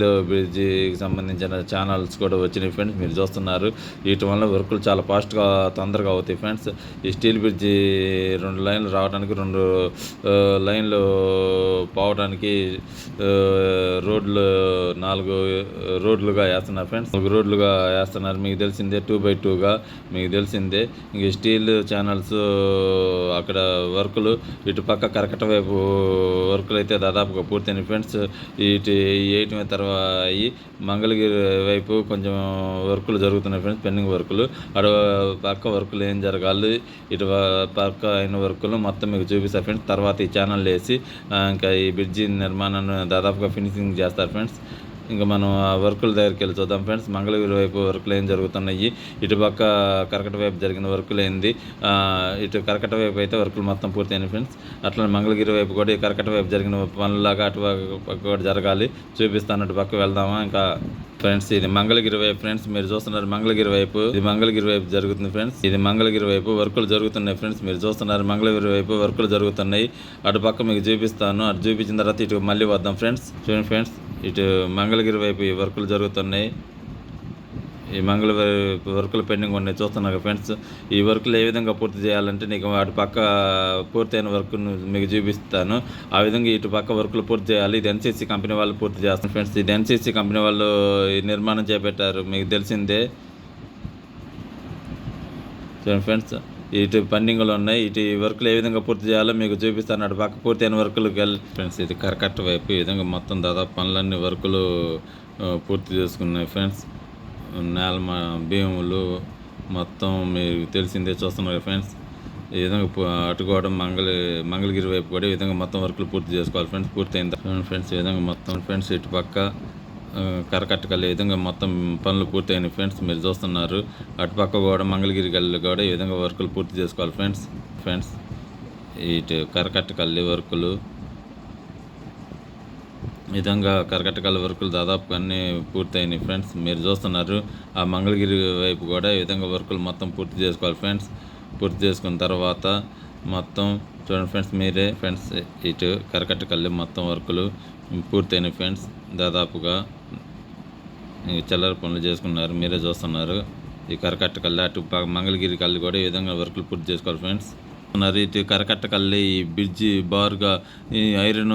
లో బ్రిడ్జికి సంబంధించిన ఛానల్స్ కూడా వచ్చినాయి ఫ్రెండ్స్ మీరు చూస్తున్నారు. వీటి వల్ల వర్కులు చాలా ఫాస్ట్గా తొందరగా అవుతాయి ఫ్రెండ్స్ ఈ స్టీల్ బ్రిడ్జి రెండు లైన్లు రావడానికి రెండు లైన్లు పోవడానికి రోడ్లు నాలుగు రోడ్లుగా వేస్తున్నారు ఫ్రెండ్స్ నాలుగు రోడ్లుగా వేస్తున్నారు. మీకు తెలిసిందే టూ బై టూగా మీకు తెలిసిందే. ఇంక స్టీల్ ఛానల్స్ అక్కడ వర్కులు ఇటు పక్క కరకట వైపు వర్కులు అయితే దాదాపుగా పూర్తయినాయి ఫ్రెండ్స్ ఇటు వేయటమే తర్వాత అయ్యి మంగళగిరి వైపు కొంచెం వర్కులు జరుగుతున్నాయి ఫ్రెండ్స్ పెండింగ్ వర్కులు. అటు పక్క వర్కులు ఏం జరగాలి ఇటు పక్క అయిన వర్కులు మొత్తం మీకు చూపిస్తారు ఫ్రెండ్స్. తర్వాత ఈ ఛానల్ వేసి ఇంకా ఈ బ్రిడ్జి నిర్మాణాన్ని దాదాపుగా ఫినిషింగ్ చేస్తారు ఫ్రెండ్స్. ఇంకా మనం ఆ వర్కుల దగ్గరికి వెళ్ళి చూద్దాం. ఫ్రెండ్స్ మంగళగిరి వైపు వర్కులు ఏం జరుగుతున్నాయి? ఇటు పక్క కరకట వైపు జరిగిన వర్కులు ఏంది? ఇటు కరకట వైపు అయితే వర్కులు మొత్తం పూర్తయినాయి ఫ్రెండ్స్. అట్లా మంగళగిరి వైపు కూడా ఈ కరకట వైపు జరిగిన పనులాగా అటు పక్క కూడా జరగాలి. చూపిస్తాను అటు పక్క వెళ్దామా? ఇంకా ఫ్రెండ్స్ ఇది మంగళగిరి వైపు ఫ్రెండ్స్ మీరు చూస్తున్నారు మంగళగిరి వైపు. ఇది మంగళగిరి వైపు జరుగుతుంది ఫ్రెండ్స్. ఇది మంగళగిరి వైపు వర్కులు జరుగుతున్నాయి ఫ్రెండ్స్. మీరు చూస్తున్నారు మంగళగిరి వైపు వర్కులు జరుగుతున్నాయి. అటు పక్క మీకు చూపిస్తాను. అటు చూపించిన తర్వాత ఇటు మళ్ళీ వద్దాం ఫ్రెండ్స్. చూడండి ఫ్రెండ్స్. ఇటు మంగళగిరి వైపు ఈ వర్కులు జరుగుతున్నాయి. ఈ మంగళవారి వర్కులు పెండింగ్ ఉన్నాయి. చూస్తున్నాను ఫ్రెండ్స్ ఈ వర్కులు ఏ విధంగా పూర్తి చేయాలంటే నీకు అటు పక్క పూర్తయిన వర్క్ను మీకు చూపిస్తాను. ఆ విధంగా ఇటు పక్క వర్కులు పూర్తి చేయాలి. ఇది ఎన్సీసీ కంపెనీ వాళ్ళు పూర్తి చేస్తారు ఫ్రెండ్స్. ఇది ఎన్సీసీ కంపెనీ వాళ్ళు నిర్మాణం చేపట్టారు. మీకు తెలిసిందే. చూడండి ఫ్రెండ్స్. ఇటు పెండింగ్లు ఉన్నాయి. ఇటు ఈ వర్కులు ఏ విధంగా పూర్తి చేయాలో మీకు చూపిస్తాను. అటు పక్క పూర్తయిన వర్కులకు వెళ్ళి ఫ్రెండ్స్ ఇది కరకట్ట వైపు ఈ విధంగా మొత్తం దాదాపు పనులన్నీ వర్కులు పూర్తి చేసుకున్నాయి. ఫ్రెండ్స్ నేల భీములు మొత్తం మీకు తెలిసిందే చూస్తున్నారు ఫ్రెండ్స్ ఈ విధంగా అటుకోవడం మంగళ మంగళగిరి వైపు కూడా ఈ విధంగా మొత్తం వర్కులు పూర్తి చేసుకోవాలి. ఫ్రెండ్స్ పూర్తయిన ఫ్రెండ్స్ ఈ విధంగా మొత్తం. ఫ్రెండ్స్ ఇటు పక్క ఆ, ఈ విధంగా మొత్తం పనులు పూర్తయిన ఫ్రెండ్స్ మీరు చూస్తున్నారు. అటుపక్క కూడా మంగళగిరి గల్లి కూడా ఈ విధంగా వర్కులు పూర్తి చేసుకోవాలి ఫ్రెండ్స్. ఫ్రెండ్స్ ఇటు కరకట్టకల్లి వర్కులు విధంగా కరకట్టకల్లి వర్కులు దాదాపు అన్నీ పూర్తయినాయి ఫ్రెండ్స్. మీరు చూస్తున్నారు ఆ మంగళగిరి వైపు కూడా ఈ విధంగా వర్కులు మొత్తం పూర్తి చేసుకోవాలి ఫ్రెండ్స్. పూర్తి చేసుకున్న తర్వాత మొత్తం చూడండి ఫ్రెండ్స్ మీరే ఫ్రెండ్స్ ఇటు కరకట్టకల్లి మొత్తం వర్కులు పూర్తయినాయి ఫ్రెండ్స్. దాదాపుగా చిల్లర పనులు చేసుకున్నారు. మీరే చూస్తున్నారు. ఈ కరకట్ట కల్లి అటు మంగళగిరి కళ్ళు కూడా ఈ విధంగా వర్కులు పూర్తి చేసుకోవాలి ఫ్రెండ్స్. రీతి ఇటు కరకట్ట కల్లి ఈ బ్రిడ్జి బారుగా ఈ ఐరన్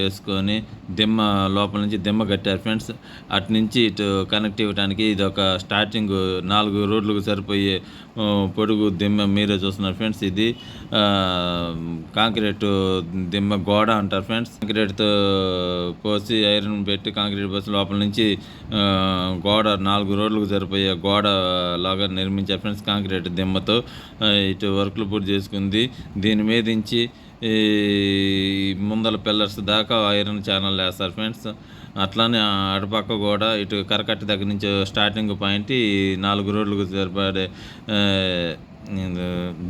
వేసుకొని దిమ్మ లోపల నుంచి దిమ్మ కట్టారు. ఫ్రెండ్స్ అటు నుంచి ఇటు కనెక్ట్ ఇవ్వడానికి ఇది ఒక స్టార్టింగ్ నాలుగు రోడ్లకు సరిపోయే పొడుగు దిమ్మ మీరే చూస్తున్నారు. ఫ్రెండ్స్ ఇది ఆ, కాంక్రీట్ దిమ్మ గోడ అంటారు ఫ్రెండ్స్. కాంక్రీట్తో పోసి ఐరన్ పెట్టి కాంక్రీట్ పోసి లోపల నుంచి గోడ నాలుగు రోడ్లకు సరిపోయే గోడ లాగా నిర్మించారు ఫ్రెండ్స్ కాంక్రీట్ దిమ్మతో. ఇటు వర్క్లు పూర్తి చేసుకుంది. దీని మీద నుంచి ముందల పిల్లర్స్ దాకా ఐరన్ ఛానల్ వేస్తారు ఫ్రెండ్స్. అట్లానే అటుపక్క కూడా ఇటు కరకట్ట దగ్గర నుంచి స్టార్టింగ్ పాయింట్ ఈ నాలుగు రోడ్లకు సరిపడే ఆ,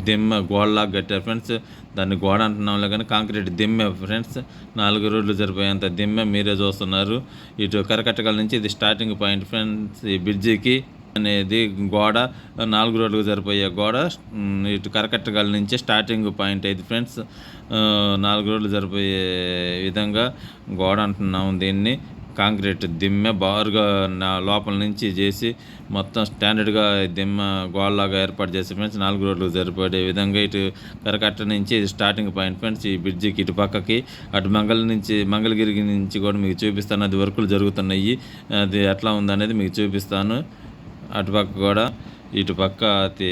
దిమ్మ గోడలాగా కట్టారు ఫ్రెండ్స్. దాన్ని గోడ అంటున్నాంలే కానీ కాంక్రీట్ దిమ్మె ఫ్రెండ్స్. నాలుగు రోడ్లు సరిపోయేంత దిమ్మె మీరే చూస్తున్నారు. ఇటు కరకట్టగల నుంచి ఇది స్టార్టింగ్ పాయింట్ ఫ్రెండ్స్ ఈ బ్రిడ్జికి. అనేది గోడ నాలుగు రోడ్లకు సరిపోయే గోడ ఇటు కరకట్టగల నుంచి స్టార్టింగ్ పాయింట్ ఇది ఫ్రెండ్స్ నాలుగు రోడ్లు సరిపోయే విధంగా గోడ అంటున్నాము దీన్ని. కాంక్రీట్ దిమ్మె బారుగా నా లోపల నుంచి చేసి మొత్తం స్టాండర్డ్గా దిమ్మ గోడలాగా ఏర్పాటు చేసి ఫ్రెండ్స్ నాలుగు రోడ్లు సరిపడే విధంగా ఇటు కరకట్ట నుంచి స్టార్టింగ్ పాయింట్ ఫ్రెండ్స్ ఈ బ్రిడ్జికి ఇటు పక్కకి అటు మంగళ నుంచి మంగళగిరి నుంచి కూడా మీకు చూపిస్తాను. అది వర్కులు జరుగుతున్నాయి. అది ఎట్లా ఉందనేది మీకు చూపిస్తాను. అటుపక్క కూడా ఇటు పక్క అది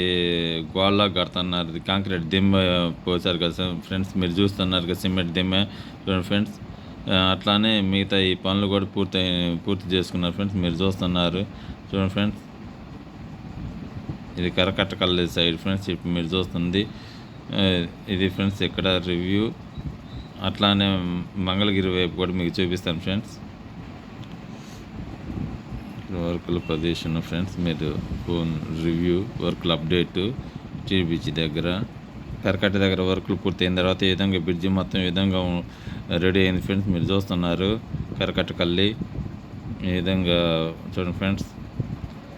గోడలా కడుతున్నారు. కాంక్రీట్ దిమ్మ పోసారు కదా ఫ్రెండ్స్ మీరు చూస్తున్నారు కదా సిమెంట్ దిమ్మ. చూడండి ఫ్రెండ్స్ అట్లానే మిగతా ఈ పనులు కూడా పూర్తి పూర్తి చేసుకున్నారు ఫ్రెండ్స్. మీరు చూస్తున్నారు. చూడండి ఫ్రెండ్స్ ఇది కరకట్టకల్లి సైడ్ ఫ్రెండ్స్. ఇప్పుడు మీరు చూస్తుంది ఇది ఫ్రెండ్స్ ఇక్కడ రివ్యూ. అట్లానే మంగళగిరి వైపు కూడా మీకు చూపిస్తాను ఫ్రెండ్స్. వర్కుల పొజిషన్ ఫ్రెండ్స్ మీరు ఫోన్ రివ్యూ వర్కుల అప్డేట్ టీబీచ్ దగ్గర కరకట్ట దగ్గర వర్కులు పూర్తయిన తర్వాత ఈ విధంగా బ్రిడ్జి మొత్తం ఈ విధంగా రెడీ అయింది ఫ్రెండ్స్ మీరు చూస్తున్నారు. కరకట్ట కల్లి ఈ విధంగా చూడండి ఫ్రెండ్స్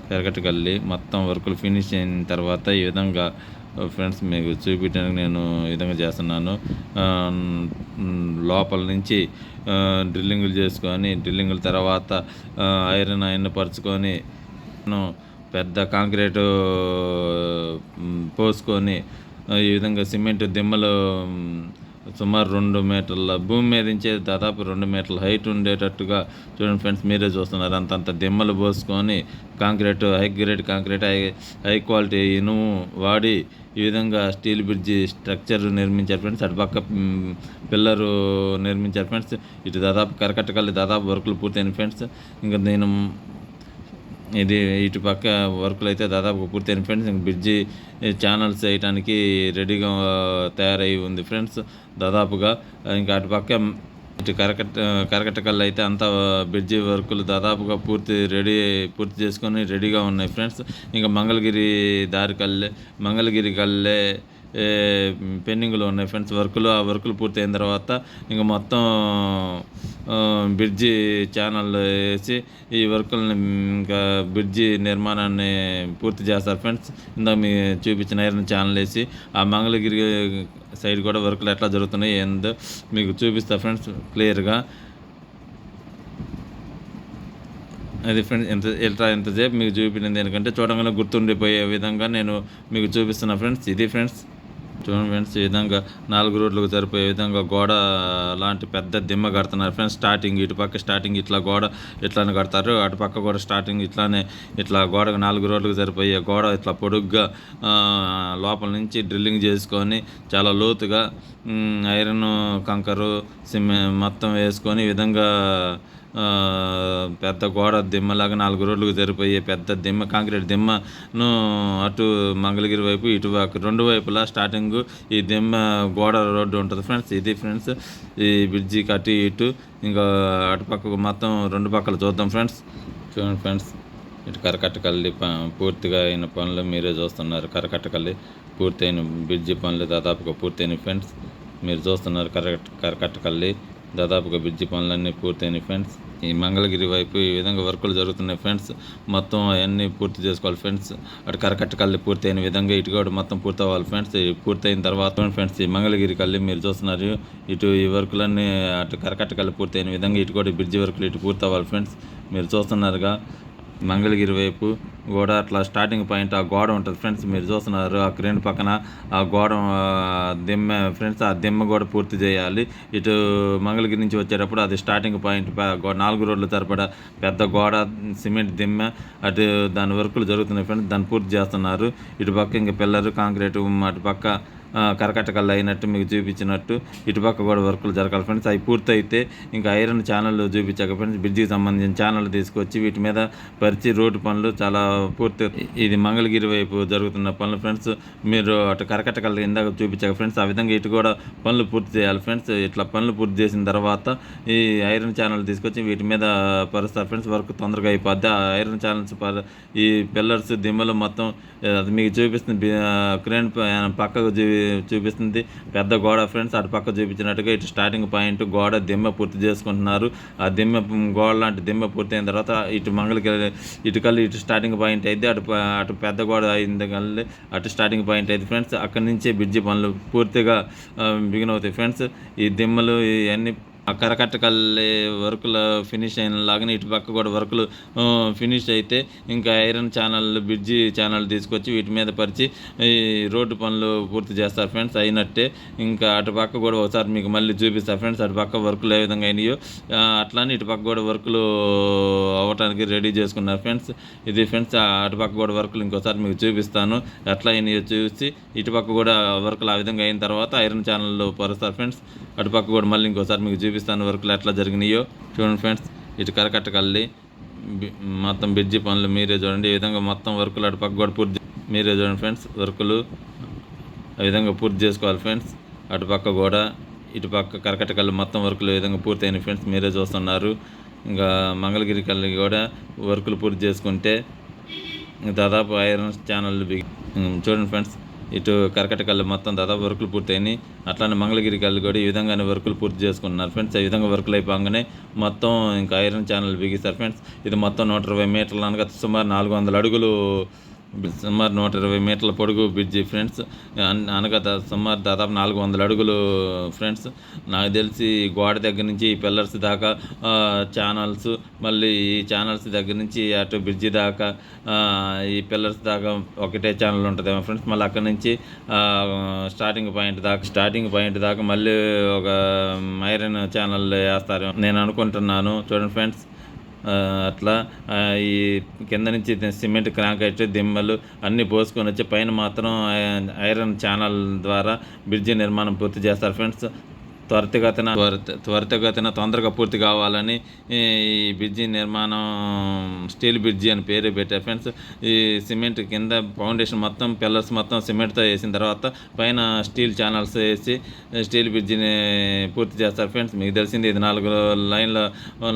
కరకట్ట కల్లి మొత్తం వర్కులు ఫినిష్ అయిన తర్వాత ఈ విధంగా ఫ్రెండ్స్ మీకు చూపించడానికి నేను ఈ విధంగా చేస్తున్నాను. లోపల నుంచి డ్రిల్లింగులు చేసుకొని డ్రిల్లింగుల తర్వాత ఐరన్ అయిన పరుచుకొని పెద్ద కాంక్రీటు పోసుకొని ఈ విధంగా సిమెంట్ దిమ్మలు సుమారు రెండు మీటర్ల భూమి మీద నుంచి దాదాపు రెండు మీటర్ల హైట్ ఉండేటట్టుగా చూడండి ఫ్రెండ్స్ మీరే చూస్తున్నారు. అంతంత దిమ్మలు పోసుకొని concrete high grade concrete high high quality ఇనుము వాడి ఈ విధంగా స్టీల్ బ్రిడ్జి స్ట్రక్చర్ నిర్మించారు ఫ్రెండ్స్ అటుపక్క పక్క పిల్లరు నిర్మించారు ఫ్రెండ్స్ ఇటు దాదాపు కరకట్టకల్లి దాదాపు వర్కులు పూర్తయిన ఫ్రెండ్స్ ఇంకా నేను ఇది ఇటు పక్క వర్కులు అయితే దాదాపు పూర్తయిన ఫ్రెండ్స్ ఇంక బ్రిడ్జి ఛానల్స్ వేయటానికి రెడీగా తయారై ఉంది. ఫ్రెండ్స్ దాదాపుగా ఇంకా అటు పక్క ఇటు కరకట్ట కరకట్టకల్లు అయితే అంతా బ్రిడ్జి వర్కులు దాదాపుగా పూర్తి రెడీ పూర్తి చేసుకొని రెడీగా ఉన్నాయి. ఫ్రెండ్స్ ఇంకా మంగళగిరి దారి కల్లే మంగళగిరి కల్లే పెండింగ్లో ఉన్నాయి ఫ్రెండ్స్. వర్కులు ఆ వర్కులు పూర్తయిన తర్వాత ఇంకా మొత్తం బ్రిడ్జి ఛానల్ వేసి ఈ వర్కులను ఇంకా బ్రిడ్జి నిర్మాణాన్ని పూర్తి చేస్తారు ఫ్రెండ్స్. ఇందాక మీ చూపించిన ఐరన్ ఛానల్ వేసి ఆ మంగళగిరి సైడ్ కూడా వర్కులు ఎట్లా జరుగుతున్నాయి ఏందో మీకు చూపిస్తా ఫ్రెండ్స్ క్లియర్గా. అది ఫ్రెండ్స్ ఎంత ఇట్లా ఎంతసేపు మీకు చూపించింది? ఎందుకంటే చూడంగానే గుర్తుండిపోయే విధంగా నేను మీకు చూపిస్తున్నా ఫ్రెండ్స్. ఇది ఫ్రెండ్స్ చూడండి ఫ్రెండ్స్ ఈ విధంగా నాలుగు రోడ్లకు సరిపోయే విధంగా గోడ లాంటి పెద్ద దిమ్మ కడుతున్నారు. ఫ్రెండ్స్ స్టార్టింగ్ ఇటు పక్క స్టార్టింగ్ ఇట్లా గోడ ఇట్లానే కడతారు. అటు పక్క కూడా స్టార్టింగ్ ఇట్లానే ఇట్లా గోడకు నాలుగు రోడ్లకు సరిపోయే గోడ ఇట్లా పొడుగ్గా లోపల నుంచి డ్రిల్లింగ్ చేసుకొని చాలా లోతుగా ఐరన్ కంకరు సిమె మొత్తం వేసుకొని విధంగా పెద్ద గోడ దిమ్మలాగా నాలుగు రోడ్లకు సరిపోయే పెద్ద దిమ్మ కాంక్రీట్ దిమ్మను అటు మంగళగిరి వైపు ఇటు రెండు వైపులా స్టార్టింగ్ ఈ దిమ్మ గోడ రోడ్డు ఉంటుంది ఫ్రెండ్స్. ఇది ఫ్రెండ్స్ ఈ బ్రిడ్జికి అటు ఇటు ఇంకా అటుపక్కకు మొత్తం రెండు పక్కల చూద్దాం ఫ్రెండ్స్. చూడండి ఫ్రెండ్స్ ఇటు కరకట్టకల్లి ప పూర్తిగా అయిన పనులు మీరే చూస్తున్నారు. కరకట్టకల్లి పూర్తయిన బ్రిడ్జి పనులు దాదాపుగా పూర్తయిన ఫ్రెండ్స్. మీరు చూస్తున్నారు కరకట్ట కరకట్టకల్లి దాదాపుగా బ్రిడ్జి పనులన్నీ పూర్తయినాయి ఫ్రెండ్స్. ఈ మంగళగిరి వైపు ఈ విధంగా వర్కులు జరుగుతున్నాయి ఫ్రెండ్స్. మొత్తం అవన్నీ పూర్తి చేసుకోవాలి ఫ్రెండ్స్. అటు కరకట్ట కళ్ళు పూర్తయిన విధంగా ఇటు కూడా మొత్తం పూర్తి అవ్వాలి ఫ్రెండ్స్. ఈ పూర్తయిన తర్వాత ఫ్రెండ్స్ ఈ మంగళగిరి కళ్ళు మీరు చూస్తున్నారు. ఇటు ఈ వర్కులన్నీ అటు కరకట్ట కళ్ళు పూర్తయిన విధంగా ఇటు కూడా బ్రిడ్జి వర్కులు ఇటు పూర్తి అవ్వాలి ఫ్రెండ్స్. మీరు చూస్తున్నారుగా మంగళగిరి వైపు గోడ అట్లా స్టార్టింగ్ పాయింట్ ఆ గోడ ఉంటుంది. ఫ్రెండ్స్ మీరు చూస్తున్నారు ఆ క్రేన్ పక్కన ఆ గోడ దిమ్మ ఫ్రెండ్స్ ఆ దిమ్మ కూడా పూర్తి చేయాలి. ఇటు మంగళగిరి నుంచి వచ్చేటప్పుడు అది స్టార్టింగ్ పాయింట్ నాలుగు రోడ్లు తరపడ పెద్ద గోడ సిమెంట్ దిమ్మ అటు దాని వర్కులు జరుగుతున్నాయి. ఫ్రెండ్స్ దాన్ని పూర్తి చేస్తున్నారు. ఇటు పక్క ఇంకా పిల్లరు కాంక్రీట్ అటు పక్క కరకట్టకల్లు అయినట్టు మీకు చూపించినట్టు ఇటుపక్క కూడా వర్కులు జరగాలి ఫ్రెండ్స్ అవి పూర్తయితే ఇంకా ఐరన్ ఛానల్ చూపించాక ఫ్రెండ్స్ బ్రిడ్జికి సంబంధించిన ఛానల్ తీసుకొచ్చి వీటి మీద పరిచి రోడ్డు పనులు చాలా పూర్తి ఇది మంగళగిరి వైపు జరుగుతున్న పనులు ఫ్రెండ్స్ మీరు అటు కరకట్టకల్లు ఇందాక చూపించాక ఫ్రెండ్స్ ఆ విధంగా ఇటు కూడా పనులు పూర్తి చేయాలి ఫ్రెండ్స్ ఇట్లా పనులు పూర్తి చేసిన తర్వాత ఈ ఐరన్ ఛానల్ తీసుకొచ్చి వీటి మీద పరుస్తారు ఫ్రెండ్స్ వర్క్ తొందరగా అయిపోద్ది. ఆ ఐరన్ ఛానల్స్ ఈ పిల్లర్స్ దిమ్మలు మొత్తం అది మీకు చూపిస్తుంది క్రేన్ పక్కకు చూపిస్తుంది. పెద్ద గోడ ఫ్రెండ్స్ అటు పక్క చూపించినట్టుగా ఇటు స్టార్టింగ్ పాయింట్ గోడ దిమ్మ పూర్తి చేసుకుంటున్నారు. ఆ దిమ్మ గోడ లాంటి దిమ్మ పూర్తి అయిన తర్వాత ఇటు మంగళకి ఇటు కల్లి ఇటు స్టార్టింగ్ పాయింట్ అయితే అటు అటు పెద్ద గోడ అయింది కల్లి అటు స్టార్టింగ్ పాయింట్ అయితే ఫ్రెండ్స్ అక్కడి నుంచే బ్రిడ్జి పనులు పూర్తిగా బిగిన్ అవుతాయి. ఫ్రెండ్స్ ఈ దిమ్మలు ఇవన్నీ ఆ కరకట్టకల్లి వర్కులు ఫినిష్ అయిన లాగానే ఇటు పక్క కూడా వర్కులు ఫినిష్ అయితే ఇంకా ఐరన్ ఛానల్ బ్రిడ్జి ఛానల్ తీసుకొచ్చి వీటి మీద పరిచి ఈ రోడ్డు పనులు పూర్తి చేస్తారు ఫ్రెండ్స్. అయినట్టే ఇంకా అటు పక్క కూడా ఒకసారి మీకు మళ్ళీ చూపిస్తారు ఫ్రెండ్స్. అటు పక్క వర్కులు ఏ విధంగా అయినాయో అట్లానే ఇటు పక్క కూడా వర్కులు అవ్వటానికి రెడీ చేసుకున్నారు ఫ్రెండ్స్. ఇది ఫ్రెండ్స్ ఆ అటు పక్క కూడా వర్కులు ఇంకోసారి మీకు చూపిస్తాను. ఎట్లా అయినాయో చూసి ఇటు పక్క కూడా వర్కులు ఆ విధంగా అయిన తర్వాత ఐరన్ ఛానల్లో పరుస్తారు ఫ్రెండ్స్. అటు పక్క కూడా మళ్ళీ ఇంకోసారి మీకు చూపిస్తాను వర్కులు ఎట్లా జరిగినాయో చూడండి ఫ్రెండ్స్. ఇటు కరకట్టకల్లి మొత్తం బ్రిడ్జి పనులు మీరే చూడండి. ఈ విధంగా మొత్తం వర్కులు అటు పక్క కూడా పూర్తి మీరే చూడండి ఫ్రెండ్స్. వర్కులు ఆ విధంగా పూర్తి చేసుకోవాలి ఫ్రెండ్స్. అటు పక్క కూడా ఇటు పక్క కరకట్టకల్లి మొత్తం వర్కులు ఈ విధంగా పూర్తయిన ఫ్రెండ్స్. మీరే చూస్తున్నారు. ఇంకా మంగళగిరి కల్లి కూడా వర్కులు పూర్తి చేసుకుంటే దాదాపు ఐరన్ ఛానల్ బిగి చూడండి ఫ్రెండ్స్. ఇటు కరకట్టకల్లు మొత్తం దాదాపు వర్కులు పూర్తయినాయి. అట్లానే మంగళగిరి కళ్ళు కూడా ఈ విధంగానే వర్కులు పూర్తి చేసుకున్నారు ఫ్రెండ్స్. ఈ విధంగా వర్కులు అయిపోగానే మొత్తం ఇంకా ఐరన్ ఛానల్ బిగిస్తారు ఫ్రెండ్స్. ఇది మొత్తం నూట ఇరవై మీటర్లు అనగా సుమారు నాలుగు వందల అడుగులు సుమారు నూట ఇరవై మీటర్ల పొడుగు బ్రిడ్జి ఫ్రెండ్స్. అనగా సుమారు దాదాపు నాలుగు వందల అడుగులు ఫ్రెండ్స్. నాకు తెలిసి గోడ దగ్గర నుంచి ఈ పిల్లర్స్ దాకా ఛానల్స్ మళ్ళీ ఈ ఛానల్స్ దగ్గర నుంచి అటు బ్రిడ్జి దాకా ఈ పిల్లర్స్ దాకా ఒకటే ఛానల్ ఉంటుంది ఫ్రెండ్స్. మళ్ళీ అక్కడ నుంచి స్టార్టింగ్ పాయింట్ దాకా స్టార్టింగ్ పాయింట్ దాకా మళ్ళీ ఒక ఐరన్ ఛానల్ వేస్తారు నేను అనుకుంటున్నాను. చూడండి ఫ్రెండ్స్. అట్లా ఈ కింద నుంచి సిమెంట్ క్రాంకైట్ దిమ్మలు అన్నీ పోసుకొని వచ్చి పైన మాత్రం ఐరన్ ఛానల్ ద్వారా బ్రిడ్జి నిర్మాణం పూర్తి చేస్తారు. ఫ్రెండ్స్ త్వరితగతిన త్వరిత త్వరితగతిన తొందరగా పూర్తి కావాలని ఈ బ్రిడ్జి నిర్మాణం స్టీల్ బ్రిడ్జి అని పేరు పెట్టారు ఫ్రెండ్స్ ఈ సిమెంట్ కింద ఫౌండేషన్ మొత్తం పిల్లర్స్ మొత్తం సిమెంట్తో వేసిన తర్వాత పైన స్టీల్ ఛానల్స్ వేసి స్టీల్ బ్రిడ్జిని పూర్తి చేస్తారు. ఫ్రెండ్స్ మీకు తెలిసింది ఇది నాలుగు లైన్ల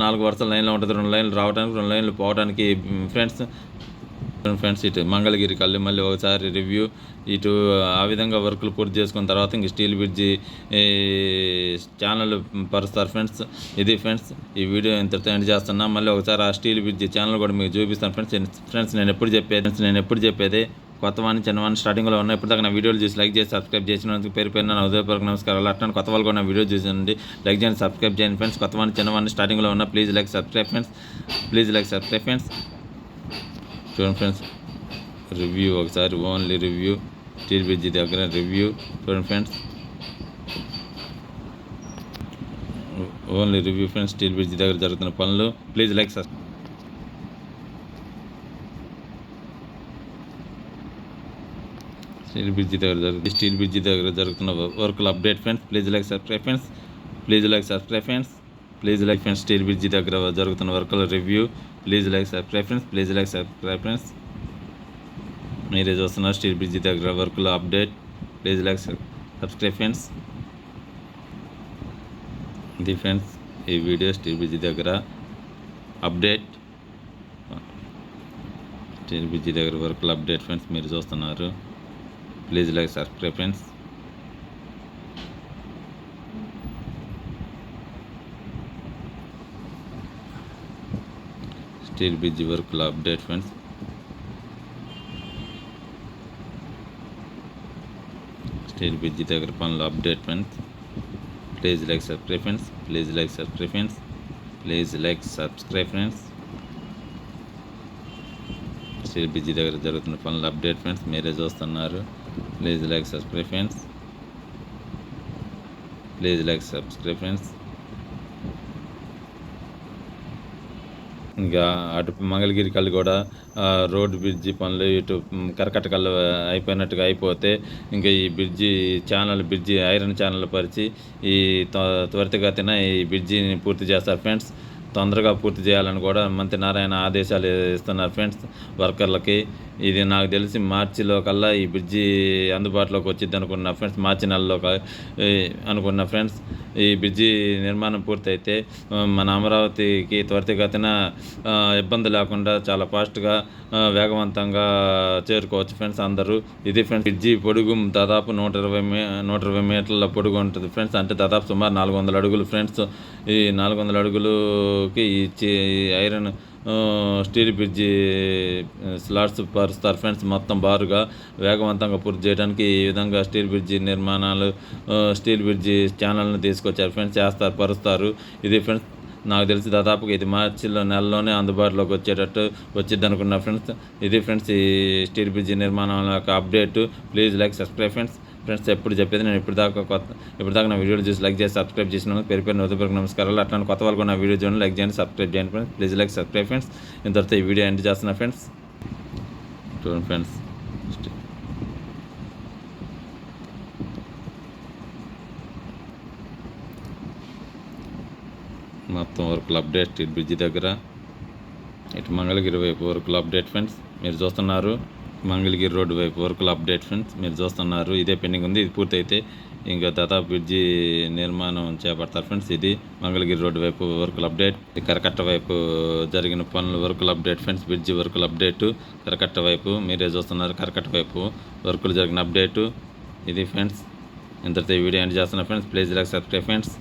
నాలుగు వరుసల లైన్లో ఉంటుంది. రెండు లైన్లు రావడానికి రెండు లైన్లు పోవడానికి. ఫ్రెండ్స్ ఫ్రెండ్స్ ఇటు మంగళగిరి కళ్ళు మళ్ళీ ఒకసారి రివ్యూ ఇటు ఆ విధంగా వర్కులు పూర్తి చేసుకున్న తర్వాత ఇంక స్టీల్ బ్రిడ్జి ఛానల్ పరుస్తారు ఫ్రెండ్స్. ఇది ఫ్రెండ్స్ ఈ వీడియో ఇంతటితో ఎండ్ చేస్తున్నా. మళ్ళీ ఒకసారి ఆ స్టీల్ బ్రిడ్జి ఛానల్ కూడా మీకు చూపిస్తాను ఫ్రెండ్స్. ఫ్రెండ్స్ నేను ఎప్పుడు చెప్పేది నేను ఎప్పుడు చెప్పేది కొత్త వాడిని చిన్నవాడిని స్టార్టింగ్లో ఉన్న ఇప్పుడు నా వీడియోలు చూసి లైక్ చేసి సబ్స్క్రైబ్ చేసినందుకు పేరు పేరు నా ఉదయపూర్వక నమస్కారాలు. అట్లా కొత్త వాళ్ళు కూడా వీడియో చూసండి లైక్ చేయండి సబ్స్క్రైబ్ చేయండి ఫ్రెండ్స్. కొత్త వాడిని చిన్నవాడిని స్టార్టింగ్లో ఉన్న please like subscribe friends please like subscribe friends చూడండి ఫ్రెండ్స్ రివ్యూ ఒకసారి ఓన్లీ రివ్యూ స్టీల్ బ్రిడ్జి దగ్గర రివ్యూ చూడండి friends only review friends steel bridge దగ్గర జరుగుతున్న పనులు. Please like sir steel bridge దగ్గర జరుగుతుంది స్టీల్ బ్రిడ్జి దగ్గర జరుగుతున్న వర్క్ల update friends please like subscribe friends please like subscribe friends please like friends steel bridge దగ్గర జరుగుతున్న వర్కుల review please like subscribe friends please like subscribe friends. మీరే చూస్తున్నారు steel bridge దగ్గర వర్క్లో update. Please like subscribe friends. ఇది friends ఈ video steel bridge దగ్గర update. Steel bridge దగ్గర వర్క్లో అప్డేట్ ఫ్రెండ్స్ మీరు చూస్తున్నారు. Please like subscribe friends. Steel bridge వర్కుల update friends steel bridge దగ్గర పనులు update friends please like subscribe friends please like subscribe friends please like subscribe friends steel bridge దగ్గర జరుగుతున్న పనులు update friends మీరే చూస్తున్నారు please like subscribe friends please like subscribe friends ఇంకా అటు మంగళగిరి కళ్ళు కూడా రోడ్డు బ్రిడ్జి పనులు ఇటు కరకట్ట కళ్ళు అయిపోయినట్టుగా అయిపోతే ఇంకా ఈ bridge channel bridge iron channel పరిచి ఈ త్వ- త్వరితగతిన ఈ బ్రిడ్జిని పూర్తి చేస్తారు ఫ్రెండ్స్. తొందరగా పూర్తి చేయాలని కూడా మంత్రి నారాయణ ఆదేశాలు ఇస్తున్నారు ఫ్రెండ్స్ వర్కర్లకి. ఇది నాకు తెలిసి మార్చిలో కల్లా ఈ బ్రిడ్జి అందుబాటులోకి వచ్చింది అనుకున్న ఫ్రెండ్స్ మార్చి నెలలో అనుకున్న ఫ్రెండ్స్. ఈ బ్రిడ్జి నిర్మాణం పూర్తయితే మన అమరావతికి త్వరితగతిన ఇబ్బంది లేకుండా చాలా ఫాస్ట్గా వేగవంతంగా చేరుకోవచ్చు ఫ్రెండ్స్ అందరూ. ఇది ఫ్రెండ్స్ బ్రిడ్జి పొడుగు దాదాపు నూట ఇరవై మీ నూట ఇరవై మీటర్ల పొడుగు ఉంటుంది ఫ్రెండ్స్. అంటే దాదాపు సుమారు నాలుగు వందల అడుగులు ఫ్రెండ్స్. ఈ నాలుగు వందల అడుగులుకి ఈ ఐరన్ స్టీల్ బ్రిడ్జి స్లాట్స్ పరుస్తారు ఫ్రెండ్స్ మొత్తం బారుగా. వేగవంతంగా పూర్తి చేయడానికి ఈ విధంగా స్టీల్ బ్రిడ్జి నిర్మాణాలు స్టీల్ బ్రిడ్జి ఛానల్ని తీసుకొచ్చారు. ఫ్రెండ్స్ చేస్తారు పరుస్తారు. ఇది ఫ్రెండ్స్ నాకు తెలిసి దాదాపుగా ఇది మార్చిలో నెలలోనే అందుబాటులోకి వచ్చేటట్టు వచ్చింది అనుకున్నా ఫ్రెండ్స్. ఇది ఫ్రెండ్స్ ఈ స్టీల్ బ్రిడ్జి నిర్మాణం యొక్క update. Please like subscribe friends. Friends ఎప్పుడు చెప్పేది నేను ఇప్పుడు దాకా కొత్త ఇప్పుడు దాకా నా వీడియోలు చూసి లైక్ చేసి సబ్స్క్రైబ్ చేసిన పేరు పేరు ఉదయపూర్వక నమస్కారాలు. అట్లాంటి కొత్త వాళ్ళు నా వీడియో చూడండి లైక్ చేయండి సబ్స్క్రైబ్ చేయండి friends. Please like subscribe friends. ఇంతవరకు ఈ వీడియో ఎండ్ చేస్తున్నా ఫ్రెండ్స్. చూడండి ఫ్రెండ్స్. మొత్తం వర్కులు అప్డేట్ ఇటు బ్రిడ్జి దగ్గర ఇటు మంగళగిరి వైపు వర్కులు అప్డేట్ ఫ్రెండ్స్. మీరు చూస్తున్నారు. మంగళగిరి రోడ్డు వైపు వర్కులు అప్డేట్ ఫ్రెండ్స్ మీరు చూస్తున్నారు. ఇదే పెండింగ్ ఉంది. ఇది పూర్తయితే ఇంకా దాదాపు బ్రిడ్జి నిర్మాణం చేపడతారు ఫ్రెండ్స్ ఇది మంగళగిరి రోడ్డు వైపు వర్కులు అప్డేట్ కరకట్ట వైపు జరిగిన పనులు వర్కులు అప్డేట్ ఫ్రెండ్స్ బ్రిడ్జి వర్కులు అప్డేటు కరకట్ట వైపు మీరే చూస్తున్నారు. కరకట్ట వైపు వర్కులు జరిగిన అప్డేటు ఇది ఫ్రెండ్స్ ఇంతటితో వీడియో ఎండ్ చేస్తున్నా friends please like subscribe friends